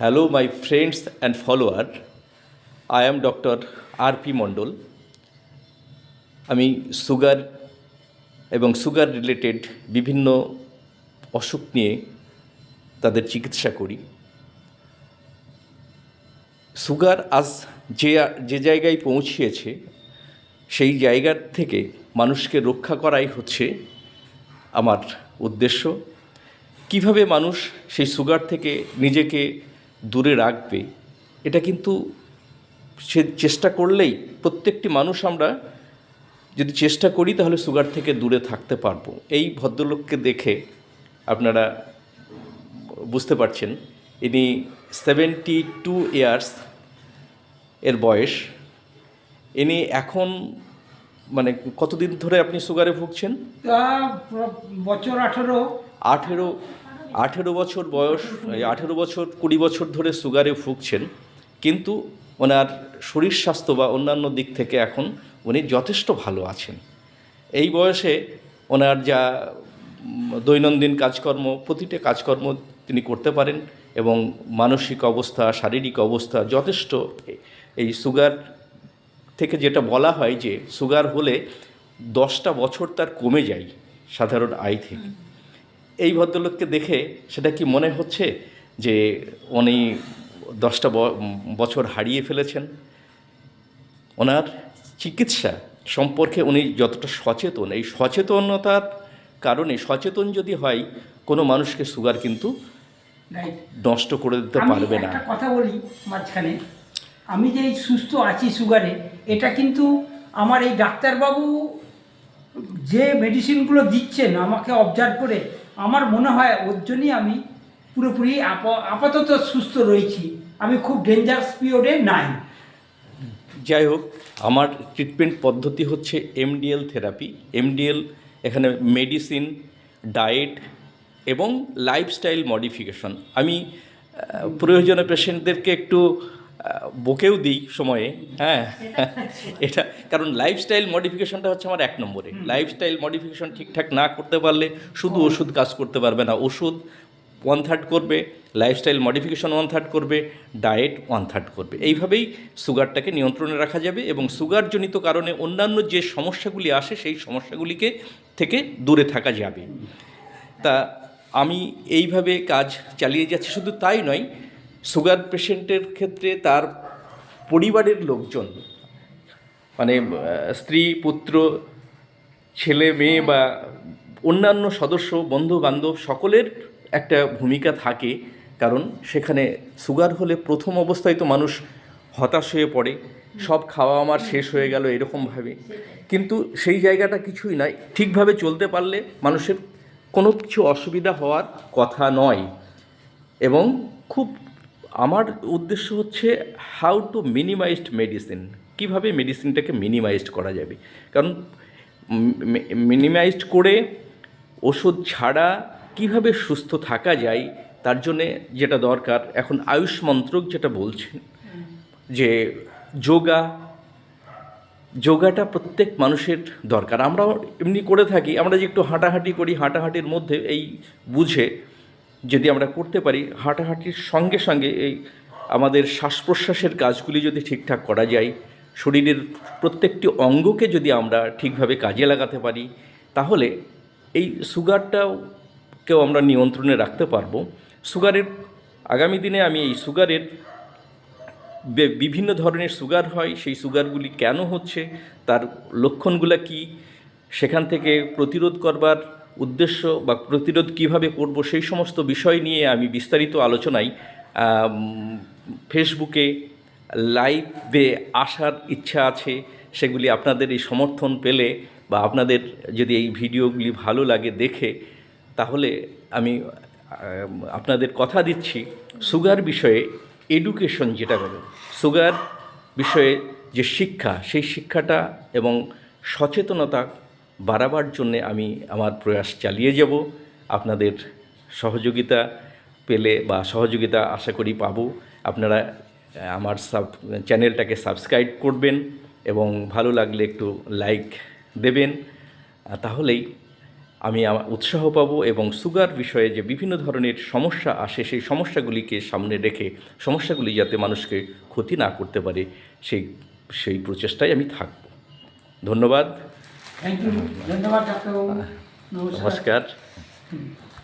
Hello, my friends and follower. I am Dr. R P Mondal আমি sugar এবং sugar related বিভিন্ন অসুখ নিয়ে তাদের চিকিৎসা করি সুগার আজ যে যে জায়গায় পৌঁছিয়েছে সেই জায়গার থেকে মানুষকে রক্ষা করাই হচ্ছে আমার উদ্দেশ্য কীভাবে মানুষ সেই সুগার থেকে নিজেকে দূরে রাখবে এটা কিন্তু সে চেষ্টা করলেই প্রত্যেকটি মানুষ আমরা যদি চেষ্টা করি তাহলে সুগার থেকে দূরে থাকতে পারব। এই ভদ্রলোককে দেখে আপনারা বুঝতে পারছেন ইনি সেভেন্টি টু ইয়ার্স এর বয়স। ইনি এখন মানে কতদিন ধরে আপনি সুগারে ভুগছেন? বছর আঠেরো। আঠেরো আঠেরো বছর বয়স আঠেরো বছর, কুড়ি বছর ধরে সুগারে ভুগছেন, কিন্তু ওনার শরীর স্বাস্থ্য বা অন্যান্য দিক থেকে এখন উনি যথেষ্ট ভালো আছেন। এই বয়সে ওনার যা দৈনন্দিন কাজকর্ম, প্রতিটা কাজকর্ম তিনি করতে পারেন এবং মানসিক অবস্থা, শারীরিক অবস্থা যথেষ্ট। এই সুগার থেকে যেটা বলা হয় যে, সুগার হলে দশটা বছর তার কমে যায় সাধারণ আয় থেকে। এই ভদ্রলোককে দেখে সেটা কি মনে হচ্ছে যে উনি দশটা বছর হারিয়ে ফেলেছেন? ওনার চিকিৎসা সম্পর্কে উনি যতটা সচেতন এই সচেতনতার কারণে সচেতন যদি হয় কোনো মানুষকে সুগার কিন্তু নষ্ট করে দিতে পারবে না। কথা বলি মাঝখানে। আমি যে সুস্থ আছি সুগারে এটা কিন্তু আমার এই ডাক্তারবাবু যে মেডিসিনগুলো দিচ্ছেন আমাকে অবজার্ভ করে আমার মনে হয় ওর জন্যই আমি পুরোপুরি আপ- আপাতত সুস্থ রয়েছি। আমি খুব ডেঞ্জারাস পিরিয়ডে নাই। যাই হোক, আমার ট্রিটমেন্ট পদ্ধতি হচ্ছে এমডিএল থেরাপি এমডিএল এখানে মেডিসিন ডায়েট এবং লাইফস্টাইল মডিফিকেশন আমি প্রয়োজনে পেশেন্টদেরকে একটু বকেও দিই সময়ে হ্যাঁ। এটা কারণ লাইফস্টাইল মডিফিকেশনটা হচ্ছে আমার এক নম্বরে। লাইফস্টাইল মডিফিকেশন ঠিকঠাক না করতে পারলে শুধু ওষুধ কাজ করতে পারবে না। ওষুধ ওয়ান থার্ড করবে লাইফস্টাইল মডিফিকেশন ওয়ান থার্ড করবে ডায়েট ওয়ান থার্ড করবে। এইভাবেই সুগারটাকে নিয়ন্ত্রণে রাখা যাবে এবং সুগারজনিত কারণে অন্যান্য যে সমস্যাগুলি আসে সেই সমস্যাগুলিকে থেকে দূরে থাকা যাবে। তা আমি এইভাবে কাজ চালিয়ে যাচ্ছি। শুধু তাই নয় সুগার পেশেন্টের ক্ষেত্রে তার পরিবারের লোকজন মানে স্ত্রী, পুত্র, ছেলে, মেয়ে বা অন্যান্য সদস্য বন্ধু বান্ধব সকলের একটা ভূমিকা থাকে। কারণ সেখানে সুগার হলে প্রথম অবস্থায় তো মানুষ হতাশ হয়ে পড়ে। সব খাওয়া আমার শেষ হয়ে গেল এরকমভাবে কিন্তু সেই জায়গাটা কিছুই নয়। ঠিকভাবে চলতে পারলে মানুষের কোনো কিছু অসুবিধা হওয়ার কথা নয়। এবং খুব আমার উদ্দেশ্য হচ্ছে হাউ টু মিনিমাইজড মেডিসিন কীভাবে মেডিসিনটাকে মিনিমাইজড করা যাবে? কারণ মিনিমাইজড করে ওষুধ ছাড়া কীভাবে সুস্থ থাকা যায়, তার জন্যে যেটা দরকার, এখন আয়ুষ মন্ত্রক যেটা বলছেন, যে যোগা, যোগাটা প্রত্যেক মানুষের দরকার। আমরাও এমনি করে থাকি, আমরা যে একটু হাঁটাহাঁটি করি, হাঁটাহাঁটির মধ্যে এই বুঝে যদি আমরা করতে পারি, হাঁটাহাঁটির সঙ্গে সঙ্গে এই আমাদের শ্বাস প্রশ্বাসের কাজগুলি যদি ঠিকঠাক করা যায়, শরীরের প্রত্যেকটি অঙ্গকে যদি আমরা ঠিকভাবে কাজে লাগাতে পারি, তাহলে এই সুগারটাও কেউ আমরা নিয়ন্ত্রণে রাখতে পারব। সুগারের, আগামী দিনে আমি এই সুগারের বিভিন্ন ধরনের সুগার হয়, সেই সুগারগুলি কেন হচ্ছে, তার লক্ষণগুলো কি, সেখান থেকে প্রতিরোধ করবার উদ্দেশ্য বা প্রতিরোধ কীভাবে করব সেই সমস্ত বিষয় নিয়ে আমি বিস্তারিত আলোচনায় ফেসবুকে লাইভে আসার ইচ্ছা আছে, সেগুলি আপনাদের এই সমর্থন পেলে বা আপনাদের যদি এই ভিডিওগুলি ভালো লাগে দেখে, তাহলে আমি, আপনাদের কথা দিচ্ছি সুগার বিষয়ে এডুকেশন যেটা বলে। সুগার বিষয়ে যে শিক্ষা, সেই শিক্ষাটা এবং সচেতনতা বাড়াবার জন্যে আমি আমার প্রয়াস চালিয়ে যাব। আপনাদের সহযোগিতা পেলে বা সহযোগিতা আশা করি পাবো। আপনারা আমার সাব, চ্যানেলটাকে সাবস্ক্রাইব করবেন এবং ভালো লাগলে একটু লাইক দেবেন। তাহলেই আমি উৎসাহ পাবো এবং সুগার বিষয়ে যে বিভিন্ন ধরনের সমস্যা আসে, সেই সমস্যাগুলিকে সামনে রেখে, সমস্যাগুলি যাতে মানুষকে ক্ষতি না করতে পারে, সেই সেই প্রচেষ্টায় আমি থাকব। ধন্যবাদ। थैंक यू धन्यवाद डॉक्टर नमस्कार।